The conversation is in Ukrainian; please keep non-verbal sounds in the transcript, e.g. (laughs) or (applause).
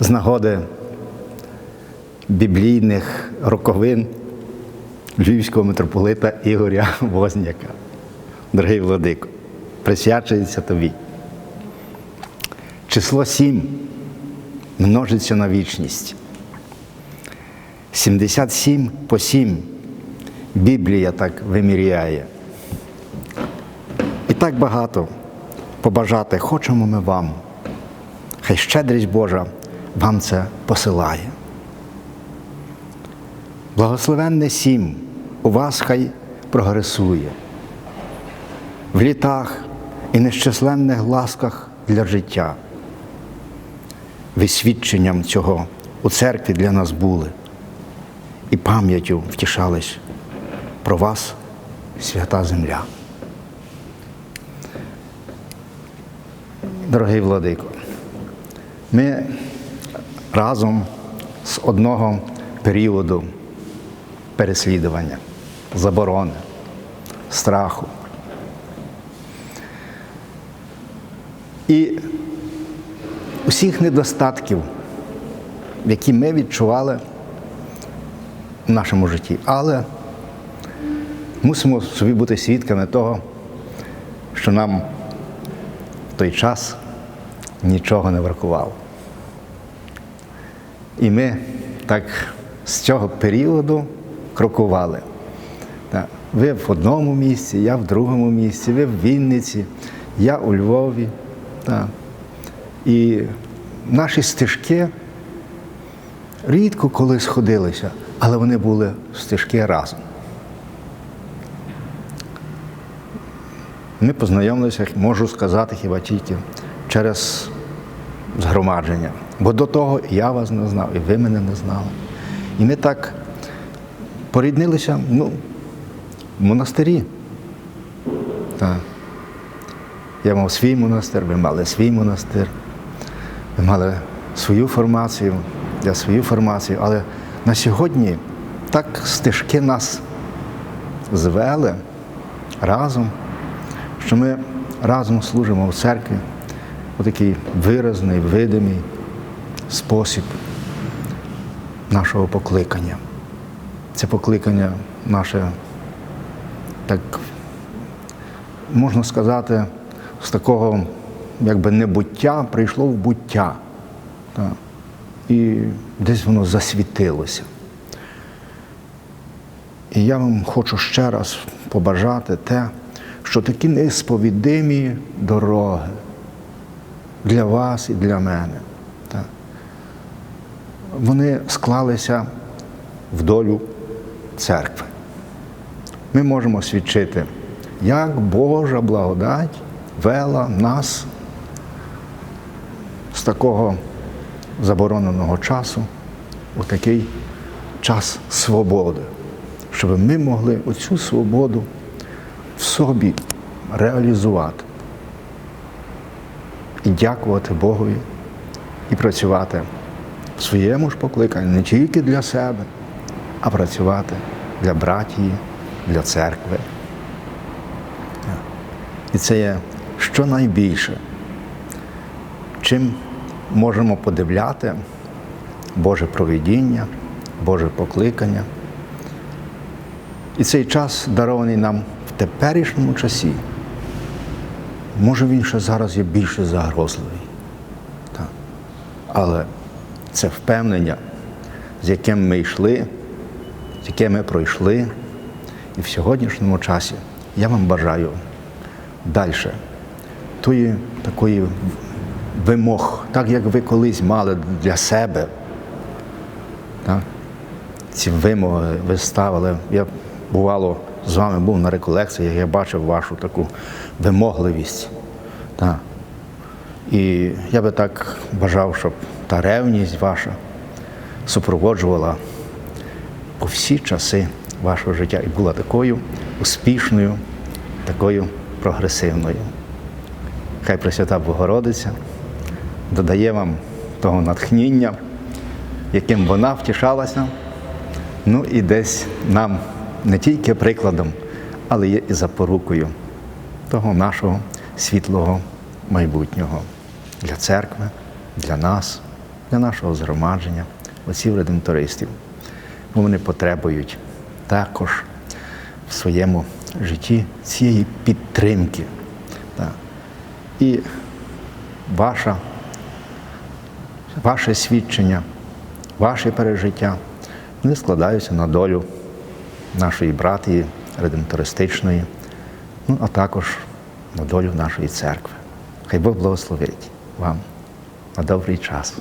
з нагоди біблійних роковин Львівського митрополита Ігоря (laughs) Возняка. Дорогий Владико, присвячується тобі. Число сім множиться на вічність. 77 по 7 Біблія так виміряє. І так багато побажати хочемо ми вам. Хай щедрість Божа вам це посилає. Благословенне сім у вас хай прогресує. В літах і нещасленних ласках для життя. Ви свідченням цього у церкві для нас були і пам'яттю втішались про вас, свята земля. Дорогий Владико, ми разом з одного періоду переслідування, заборони, страху. І усіх недостатків, які ми відчували в нашому житті. Але мусимо собі бути свідками того, що нам в той час нічого не бракувало. І ми так з цього періоду крокували. Ви в одному місці, я в другому місці, ви в Вінниці, я у Львові. І наші стежки рідко коли сходилися, але вони були стежки разом. Ми познайомилися, можу сказати, хіба тільки через згромадження. Бо до того я вас не знав, і ви мене не знали. І ми так поріднилися ну, в монастирі. Так. Я мав свій монастир, ви мали свій монастир, ви мали свою формацію, я свою формацію. Але на сьогодні так стежки нас звели разом, що ми разом служимо в церкві у такий виразний, видимий спосіб нашого покликання. Це покликання наше, так можна сказати, з такого якби небуття прийшло в буття. Так. І десь воно засвітилося. І я вам хочу ще раз побажати те, що такі несповідимі дороги для вас і для мене. Вони склалися в долю церкви. Ми можемо свідчити, як Божа благодать вела нас з такого забороненого часу у такий час свободи, щоб ми могли оцю свободу в собі реалізувати і дякувати Богові, і працювати своєму ж покликанні не тільки для себе, а працювати для братії, для церкви. І це є щонайбільше, чим можемо подивляти Боже провидіння, Боже покликання. І цей час дарований нам в теперішньому часі. Може, він ще зараз є більше загрозливий. Так. Але це впевнення, з яким ми йшли, з яким ми пройшли. І в сьогоднішньому часі я вам бажаю далі тої такої вимог, так як ви колись мали для себе. Так? Ці вимоги ви ставили. Я бувало з вами був на реколекціях, я бачив вашу таку вимогливість. Так. І я би так бажав, щоб та ревність ваша супроводжувала по всі часи вашого життя і була такою успішною, такою прогресивною. Хай Пресвята Богородиця додає вам того натхнення, яким вона втішалася, ну і десь нам не тільки прикладом, але є і запорукою того нашого світлого майбутнього для церкви, для нас, для нашого згромадження, отців редемтористів. Бо вони потребують також в своєму житті цієї підтримки. І ваша, ваше свідчення, ваші пережиття, вони складаються на долю нашої братії редемтористичної, ну а також на долю нашої церкви. Хай Бог благословить вам на добрий час.